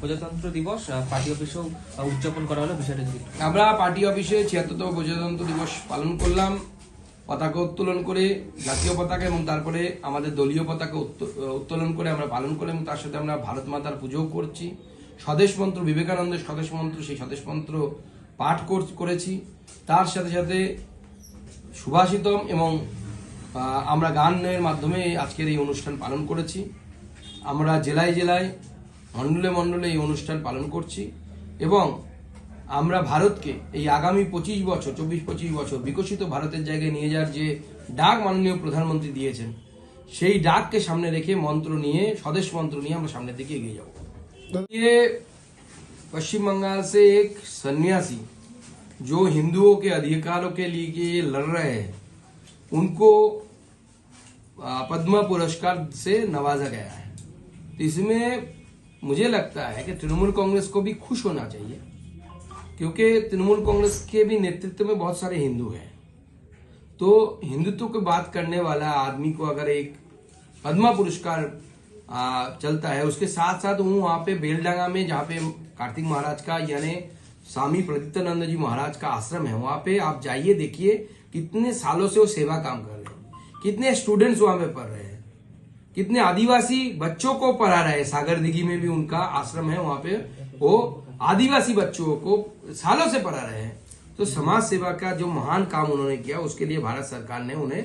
প্রজাতন্ত্র দিবস পার্টি অফিসেও উদযাপন করা হলো, বিষয়টা যদি আমরা পার্টি অফিসে ছিয়াত্তরতম প্রজাতন্ত্র দিবস পালন করলাম। পতাকা উত্তোলন করে, জাতীয় পতাকা এবং তারপরে আমাদের দলীয় পতাকা উত্তো- উত্তোলন করে আমরা পালন করে এবং তার সাথে আমরা ভারত মাতার পুজোও করছি। স্বদেশ মন্ত্র, বিবেকানন্দের স্বদেশ মন্ত্র, সেই স্বদেশ মন্ত্র পাঠ কর- করেছি। তার সাথে সাথে সুভাষিতম এবং আমরা গানের মাধ্যমে আজকের এই অনুষ্ঠান পালন করেছি। আমরা জেলায় জেলায় মণ্ডলে মণ্ডলে এই অনুষ্ঠান পালন করছি এবং আমরা ভারতকে এই আগামী পঁচিশ বছর চব্বিশ পঁচিশ বছর বিকশিত ভারতের জায়গায় নিয়ে যাওয়ার যে ডাক মাননীয় প্রধানমন্ত্রী দিয়েছেন সেই ডাককে সামনে রেখে মন্ত্র নিয়ে স্বদেশ মন্ত্র নিয়ে আমরা সামনের দিকে এগিয়ে যাব ये पश्चिम बंगाल से एक सन्यासी जो हिंदुओं के अधिकारों के लिए लड़ रहे हैं उनको आ, पद्म पुरस्कार से नवाजा गया है तो इसमें मुझे लगता है कि तृणमूल कांग्रेस को भी खुश होना चाहिए, क्योंकि तृणमूल कांग्रेस के भी नेतृत्व में बहुत सारे हिंदू हैं। तो हिंदुत्व की बात करने वाला आदमी को अगर एक पद्मा पुरस्कार चलता है, उसके साथ साथ हूँ वहाँ पे बेलडांगा में, जहाँ पे कार्तिक महाराज का यानी स्वामी प्रदीप्तानंद जी महाराज का आश्रम है, वहाँ पे आप जाइए, देखिए कितने सालों से वो सेवा काम कर रहे हैं, कितने स्टूडेंट्स वहाँ पे पढ़ रहे हैं। कितने आदिवासी बच्चों को पढ़ा रहे हैं, सागर दिघी में भी उनका आश्रम है, वहाँ पे वो आदिवासी बच्चों को सालों से पढ़ा रहे हैं। तो समाज सेवा का जो महान काम उन्होंने किया, उसके लिए भारत सरकार ने उन्हें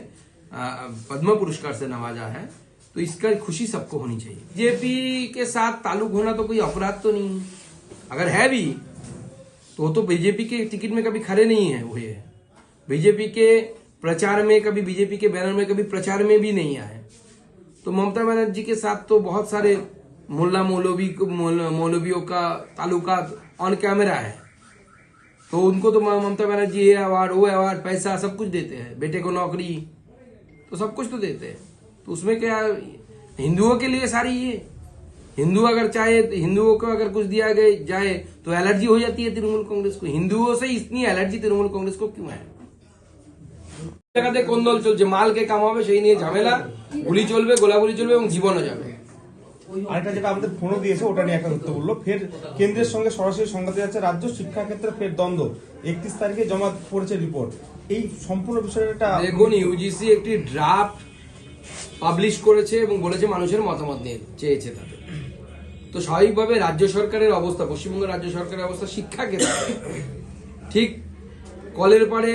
पद्म पुरस्कार से नवाजा है। तो इसका खुशी सबको होनी चाहिए। बीजेपी के साथ ताल्लुक होना तो कोई अपराध तो नहीं। है। अगर है भी तो वो तो बीजेपी के टिकट में कभी खड़े नहीं है हुए बीजेपी के प्रचार में, कभी बीजेपी के बैनर में, कभी प्रचार में भी नहीं आए। तो ममता बनर्जी के साथ तो बहुत सारे मुल्ला मौलवी मौलवियों का ताल्लुकात ऑन कैमरा है। तो उनको तो ममता बनर्जी ये अवार्ड वो अवार्ड पैसा सब कुछ देते हैं। बेटे को नौकरी तो सब कुछ तो देते हैं। तो उसमें क्या, हिंदुओं के लिए सारी ये। हिंदू अगर चाहे तो हिंदुओं को अगर कुछ दिया गए, जाए तो एलर्जी हो जाती है तृणमूल कांग्रेस को। हिंदुओं से इतनी एलर्जी तृणमूल कांग्रेस को क्यों है? জায়গাতে কোন দল চলছে? মালকে কামাবে সেই নিয়ে ঝামেলা। গুলি চলবে গোলাগুলি চলবে এবং জীবনও যাবে। আরেকটা যেটা আমাদের ফোনও দিয়েছে ওটা নিয়ে একটা তথ্য বলল। ফের কেন্দ্রের সঙ্গে সরাসরি সংঘাতে যাচ্ছে রাজ্য শিক্ষা ক্ষেত্রে ফের দ্বন্দ্ব। একত্রিশ তারিখে জমা পড়েছে রিপোর্ট। এই সম্পূর্ণ বিষয়টা দেখুন ইউজিসি একটি ড্রাফট পাবলিশ করেছে এবং বলেছে মানুষের মতামত নিয়ে চেয়েছে তাদের। তো স্বাভাবিকভাবে রাজ্য সরকারের অবস্থা পশ্চিমবঙ্গ রাজ্য সরকারের অবস্থা শিক্ষাক্ষেত্রে ঠিক কলের পাড়ে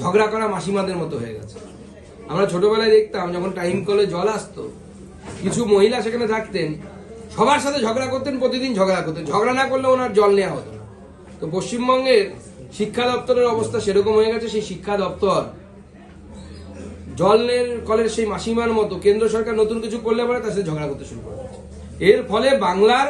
ঝগড়া করা মাসিমাদের মতো হয়ে গেছে। আমরা ছোটবেলায় দেখতাম, যখন টাইম কলে জল আসতো, কিছু মহিলা সেখানে থাকতেন, সবার সাথে ঝগড়া করতেন, প্রতিদিন ঝগড়া করতেন। ঝগড়া না করলে ওনার জল নেওয়া হতো না। তো পশ্চিমবঙ্গের শিক্ষা দপ্তরের অবস্থা সেরকম হয়ে গেছে, সেই শিক্ষা দপ্তর। জলের কলের সেই মাসিমার মতো, কেন্দ্র সরকার নতুন কিছু করলে পরে তার সাথে ঝগড়া করতে শুরু করে এর ফলে বাংলার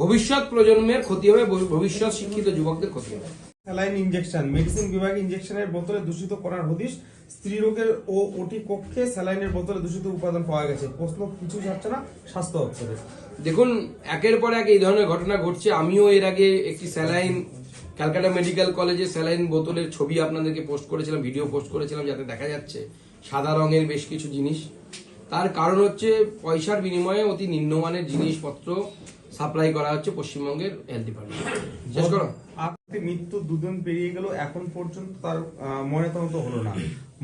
ভবিষ্যৎ প্রজন্মের ক্ষতি হবে, ভবিষ্যৎ শিক্ষিত যুবকদের ক্ষতি হবে। স্যালাইন ইনজেকশন মেডিসিন বিভাগে ইনজেকশনের বোতলে দূষিত করার হদিশ, স্ত্রী রোগের ও ওটি কক্ষে স্যালাইনের বোতলে দূষিত উপাদান পাওয়া গেছে। প্রশ্ন, কিছু যাচ্ছে না? স্বাস্থ্য দপ্তরের দেখুন, একের পর এক এই ধরনের ঘটনা ঘটছে। আমিও এর আগে একটি স্যালাইন, ক্যালকাটা মেডিকেল কলেজে স্যালাইন বোতলের ছবি আপনাদেরকে পোস্ট করেছিলাম ভিডিও পোস্ট করেছিলাম, যাতে দেখা যাচ্ছে সাদা রঙের বেশ কিছু জিনিস। তার কারণ হচ্ছে পয়সার বিনিময়ে অতি নিম্নমানের জিনিসপত্র সাপ্লাই করা হচ্ছে পশ্চিমবঙ্গের হেলথ ডিপার্টমেন্ট শেষ করো। আপনি মৃত্যু দুদিন পেরিয়ে গেল এখন পর্যন্ত তার ময়নাতদন্ত হলো না।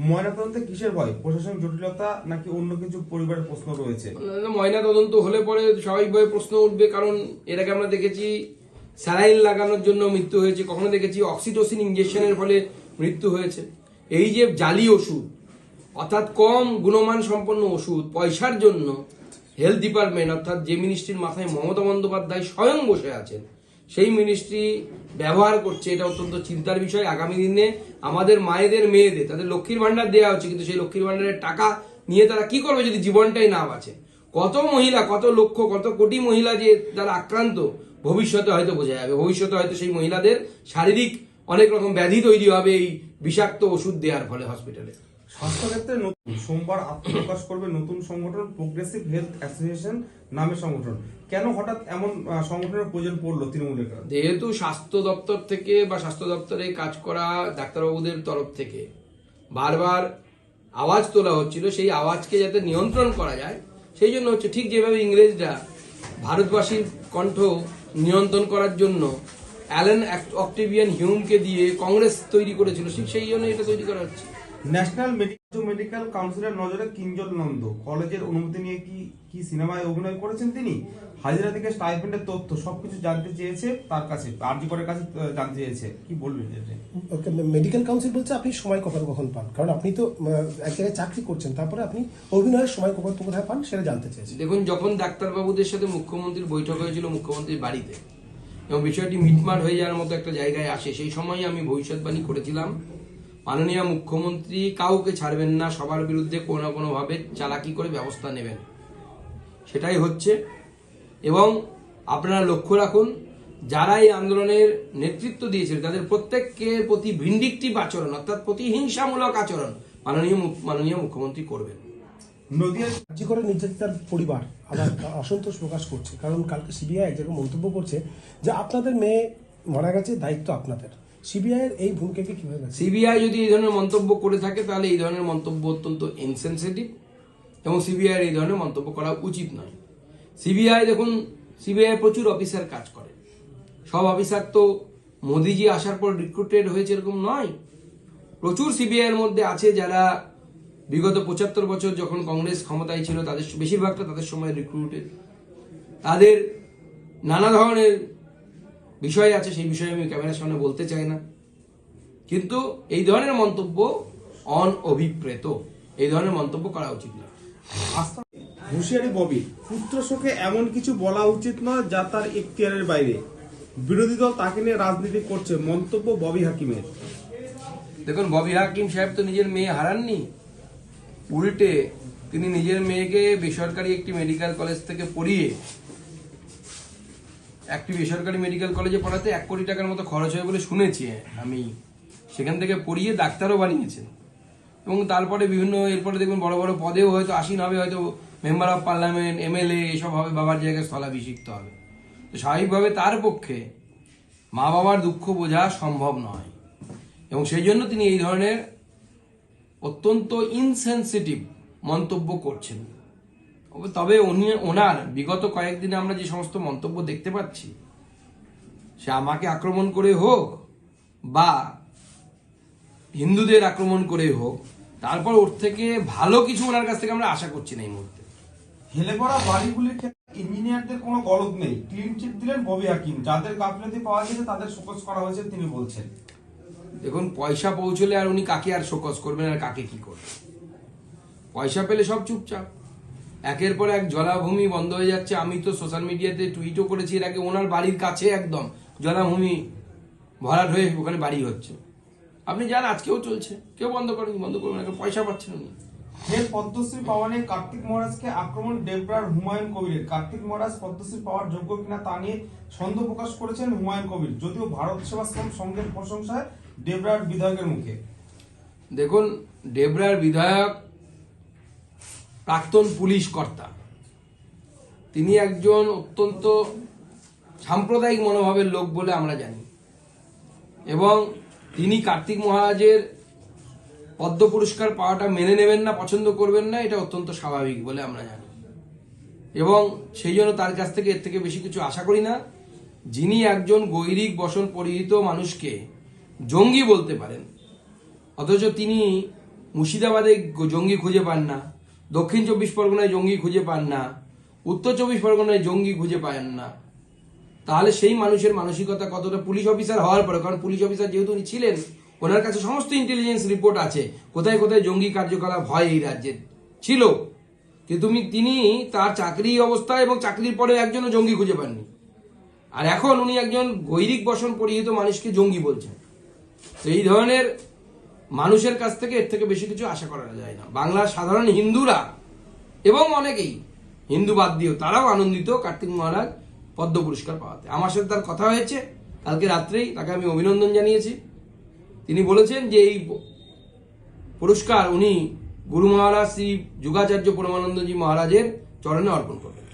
ময়নাতদন্তে কিসের ভয়? প্রশাসনিক জটিলতা নাকি অন্য কিছু পরিবারের প্রশ্ন রয়েছে? ময়না তদন্ত হলে পরে স্বাভাবিকভাবে প্রশ্ন উঠবে কারণ এর আগে আমরা দেখেছি স্যালাইন লাগানোর জন্য মৃত্যু হয়েছে কখনো দেখেছি অক্সিটোসিন ইঞ্জেকশনের ফলে মৃত্যু হয়েছে। এই যে জালি ওষুধ অর্থাৎ কম গুণমান সম্পন্ন ওষুধ পয়সার জন্য হেলথ ডিপার্টমেন্ট অর্থাৎ যে মিনিস্ট্রির মাথায় মমতা বন্দ্যোপাধ্যায় স্বয়ং বসে আছেন সেই মিনিস্ট্রি ব্যবহার করছে, এটা অত্যন্ত চিন্তার বিষয়। আগামী দিনে আমাদের মায়েদের, মেয়েদের, তাদের লক্ষ্মীর ভান্ডার দেওয়া হচ্ছে, কিন্তু সেই লক্ষ্মীর ভান্ডারের টাকা নিয়ে তারা কি করবে যদি জীবনটাই না বাঁচে? কত মহিলা, কত লক্ষ, কত কোটি মহিলা যে তারা আক্রান্ত, ভবিষ্যতে হয়তো বোঝা যাবে। ভবিষ্যতে হয়তো সেই মহিলাদের শারীরিক অনেক রকম ব্যাধি তৈরি হবে এই বিষাক্ত ওষুধ দেওয়ার ফলে হসপিটালে স্বাস্থ্যক্ষেত্রে নতুন সোমবার আত্মপ্রকাশ করবে নতুন সংগঠন প্রোগ্রেসিভ হেলথ অ্যাসোসিয়েশন নামের সংগঠন। কেন হঠাৎ এমন সংগঠনের প্রয়োজন পড়ল তৃণমূলের যেহেতু স্বাস্থ্য দপ্তর থেকে বা স্বাস্থ্য দপ্তরে কাজ করা ডাক্তারবাবুদের তরফ থেকে বারবার আওয়াজ তোলা হচ্ছিল, সেই আওয়াজকে যাতে নিয়ন্ত্রণ করা যায়, সেই জন্য হচ্ছে ঠিক যেভাবে ইংরেজরা ভারতবাসীর কণ্ঠ নিয়ন্ত্রণ করার জন্য অ্যালেন অক্টেভিয়ান হিউমকে দিয়ে কংগ্রেস তৈরি করেছিল, ঠিক সেই জন্য এটা তৈরি করা হচ্ছে। ন্যাশনাল মেডিকেল কাউন্সিলের নজরে কিঞ্জল নন্দ। কলেজের অনুমতি নিয়ে কি কি সিনেমায় অভিনয় করেছেন তিনি? হাজিরা থেকে স্টাইপেন্ডের তথ্য সবকিছু জানতে চেয়েছে তার কাছে আরজি করের কাছে জানতে চেয়েছে। কি বলবেন এটা মেডিকেল কাউন্সিল বলছে আপনি সময় কখন কখন পান? কারণ আপনি তো এক জায়গায় চাকরি করছেন তারপরে আপনি অভিনয়ের সময় কখন কোথায় পান সেটা জানতে চেয়েছেন দেখুন যখন ডাক্তারবাবুদের সাথে মুখ্যমন্ত্রীর বৈঠক হয়েছিল মুখ্যমন্ত্রীর বাড়িতে এবং বিষয়টি মিটমাট হয়ে যাওয়ার মতো একটা জায়গায় আসে সেই সময় আমি ভবিষ্যৎবাণী করেছিলাম। মাননীয় মুখ্যমন্ত্রী কাউকে ছাড়বেন না, সবার বিরুদ্ধে কোনো না কোনোভাবে চালাকি করে ব্যবস্থা নেবেন। সেটাই হচ্ছে। এবং আপনারা লক্ষ্য রাখুন, যারা এই আন্দোলনের নেতৃত্ব দিয়েছিল তাদের প্রত্যেকের প্রতি ভিন্ডিকটিভ আচরণ, অর্থাৎ প্রতিহিংসামূলক আচরণ মাননীয় মাননীয় মুখ্যমন্ত্রী করবেন। নদিয়া রাজ্য করে নির্যাতিতার পরিবার আবার অসন্তোষ প্রকাশ করছে। কারণ কালকে সিবিআই মন্তব্য করছে যে আপনাদের মেয়ে মারা গেছে, দায়িত্ব আপনাদের। সিবিআই এই ভূমিকাকে কীভাবে? সিবিআই যদি এই ধরনের মন্তব্য করে থাকে, তাহলে এই ধরনের মন্তব্য অত্যন্ত ইনসেনসিটিভ এবং সিবিআই এই ধরনের মন্তব্য করা উচিত নয়। সিবিআই দেখুন, সিবিআই প্রচুর অফিসার কাজ করে। সব অফিসার তো মোদিজি আসার পর রিক্রুটেড হয়েছে এরকম নয়। প্রচুর সিবিআই এর মধ্যে আছে যারা বিগত পঁচাত্তর বছর যখন কংগ্রেস ক্ষমতায় ছিল, তাদের বেশিরভাগটা তাদের সময় রিক্রুটেড তাদের নানা ধরনের বিষয় আছে সেই বিষয়ে আমি ক্যামেরার সামনে বলতে চাই না। কিন্তু এই ধরনের মন্তব্য অনঅভিপ্রেত এই ধরনের মন্তব্য করা উচিত না। হুঁশিয়ারি ববি পুত্র শোকে এমন কিছু বলা উচিত নয় যা তার এখতিয়ারের বাইরে। বিরোধী দল তাকে নিয়ে রাজনীতি করছে মন্তব্য ববি হাকিমের। দেখুন ববি হাকিম সাহেব তো নিজের মেয়ে হারাননি। উল্টে তিনি নিজের মেয়েকে বেসরকারি একটি মেডিকেল কলেজ থেকে পড়িয়ে একটি বেসরকারি মেডিকেল কলেজে পড়াতে এক কোটি টাকার মতো খরচ হয় বলে শুনেছি আমি সেখান থেকে পড়িয়ে ডাক্তারও বানিয়েছেন। এবং তারপরে বিভিন্ন, এরপরে দেখবেন বড় বড় পদেও হয়তো আসীন হবে, হয়তো মেম্বার অফ পার্লামেন্ট, এমএলএ, এসব হবে, বাবার জায়গায় স্থলাভিষিক্ত হবে। তো স্বাভাবিকভাবে তার পক্ষে মা বাবার দুঃখ বোঝা সম্ভব নয়। এবং সেই জন্য তিনি এই ধরনের অত্যন্ত ইনসেনসিটিভ মন্তব্য করছেন। তবে উনি ওনার বিগত কয়েকদিনে আমরা যে সমস্ত মন্তব্য দেখতে পাচ্ছি সে আমাকে আক্রমণ করে হোক বা হিন্দুদের আক্রমণ করে হোক তারপর ওর থেকে ভালো কিছু ওনার কাছ থেকে আমরা আশা করছি না এই মুহূর্তে। হেলে পড়া বাড়িগুলির ক্ষেত্রে ইঞ্জিনিয়ারদের কোনো গলদ নেই। ক্লিন চিট দিলেন ববি হাকিম। যাদের গাফিলতি পাওয়া গেছে তাদের শোকজ করা হয়েছে তিনি বলছেন। দেখুন পয়সা পৌঁছলে আর উনি কাকে আর শোকজ করবেন আর কাকে কি করবেন? পয়সা পেলে সব চুপচাপ। একের পর এক জলাভূমি বন্ধ হয়ে যাচ্ছে। আমি তো সোশ্যাল মিডিয়াতে টুইটও করেছি এর আগে ওনার বাড়ির কাছে একদম জলাভূমি ভরাট হয়ে ওখানে বাড়ি হচ্ছে। আপনি যান আজকেও চলছে। কেউ বন্ধ করেনি বন্ধ করবেন পয়সা পাচ্ছেন উনি। ফের পদ্মশ্রী পাওয়া নিয়ে কার্তিক মহারাজকে আক্রমণ ডেবরার হুমায়ুন কবিরের। কার্তিক মহারাজ পদ্মশ্রী পাওয়ার যোগ্য কিনা তা নিয়ে সন্দেহ প্রকাশ করেছেন হুমায়ুন কবির। যদিও ভারত সেবাশ্রম সংঘের প্রশংসায় ডেবরার বিধায়কের মুখে। দেখুন ডেবরার বিধায়ক প্রাক্তন পুলিশ কর্তা। তিনি একজন অত্যন্ত সাম্প্রদায়িক মনোভাবের লোক বলে আমরা জানি। এবং তিনি কার্তিক মহারাজের পদ্ম পুরস্কার পাওয়াটা মেনে নেবেন না, পছন্দ করবেন না, এটা অত্যন্ত স্বাভাবিক বলে আমরা জানি। এবং সেই জন্য তার কাছ থেকে এর থেকে বেশি কিছু আশা করি না। যিনি একজন গৈরিক বসন পরিহিত মানুষকে জঙ্গি বলতে পারেন, অথচ তিনি মুর্শিদাবাদে জঙ্গি খুঁজে পান না। দক্ষিণ চব্বিশ পরগনায় জঙ্গি খুঁজে পান না, উত্তর চব্বিশ পরগনায় জঙ্গি খুঁজে পান না। তাহলে সেই মানুষের মানসিকতা কতটা পুলিশ অফিসার হওয়ার পরে, কারণ পুলিশ অফিসার যেহেতু উনি ছিলেন, ওনার কাছে সমস্ত ইন্টেলিজেন্স রিপোর্ট আছে, কোথায় কোথায় জঙ্গি কার্যকলাপ হয় এই রাজ্যে। ছিল। কিন্তু তিনি তার চাকরি অবস্থা এবং চাকরির পরে একজনও জঙ্গি খুঁজে পাননি। আর এখন উনি একজন গৈরিক বসন পরিহিত মানুষকে জঙ্গি বলছেন। তো এই ধরনের মানুষের কাছ থেকে এর থেকে বেশি কিছু আশা করা যায় না। বাংলার সাধারণ হিন্দুরা এবং অনেকেই হিন্দু বাদ দিয়েও তারাও আনন্দিত কার্তিক মহারাজ পদ্ম পুরস্কার পাওয়াতে। আমার সাথে তার কথা হয়েছে। কালকে রাত্রেই তাকে আমি অভিনন্দন জানিয়েছি। তিনি বলেছেন যে এই পুরস্কার উনি গুরু মহারাজ শ্রী যুগাচার্য পরমানন্দজি মহারাজের চরণে অর্পণ করবেন।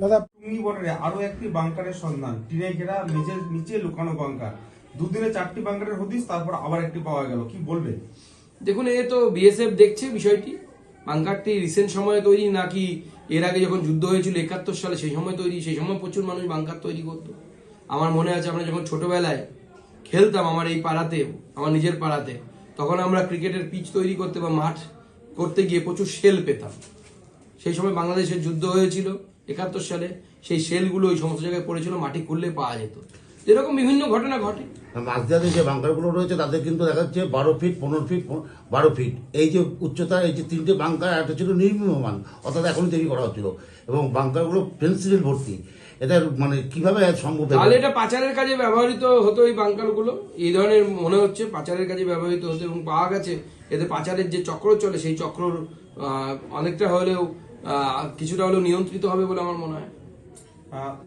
দাদা টুঙ্গি বর্ডারে আরও একটি বাংকারের সন্ধান টিনে ঘেরা নিচে লুকানো বাংকার। দুদিনে চারটি বাংকারের হদিস, তারপর আবার একটি পাওয়া গেল। কি বলবে? দেখুন, এ তো বিএসএফ দেখছে বিষয়টি। বাংকারটি রিসেন্ট সময়ে তৈরি নাকি এর আগে যখন যুদ্ধ হয়েছিল একাত্তর সালে, সেই সময় তৈরি, সেই সময় প্রচুর মানুষ বাংকার তৈরি করতো। আমার মনে আছে, আমরা যখন ছোটবেলায় খেলতাম আমার এই পাড়াতে, আমার নিজের পাড়াতে, তখন আমরা ক্রিকেটের পিচ তৈরি করতে বা মাঠ করতে গিয়ে প্রচুর সেল পেতাম। সেই সময় বাংলাদেশের যুদ্ধ হয়েছিল একাত্তর সালে, সেই সেলগুলো ওই সমস্ত জায়গায় পড়েছিল, মাটি খুললে পাওয়া যেত। এরকম বিভিন্ন ঘটনা ঘটে। মাঝদাদের যে বাংকারগুলো রয়েছে তাদের কিন্তু দেখা যাচ্ছে বারো ফিট পনেরো ফিট বারো ফিট এই যে উচ্চতা এই যে তিনটে বাংকার একটা ছিল নির্মীয়মান অর্থাৎ এখন তৈরি করা হচ্ছিল। এবং বাংকারগুলো পেন্সিল ভর্তি। এটা মানে কীভাবে সম্ভব তাহলে এটা পাচারের কাজে ব্যবহৃত হতো এই বাংকারগুলো? এই ধরনের মনে হচ্ছে পাচারের কাজে ব্যবহৃত হতো এবং পাওয়া গেছে। এতে পাচারের যে চক্র চলে সেই চক্রর অনেকটা হলেও কিছুটা হলেও নিয়ন্ত্রিত হবে বলে আমার মনে হয়।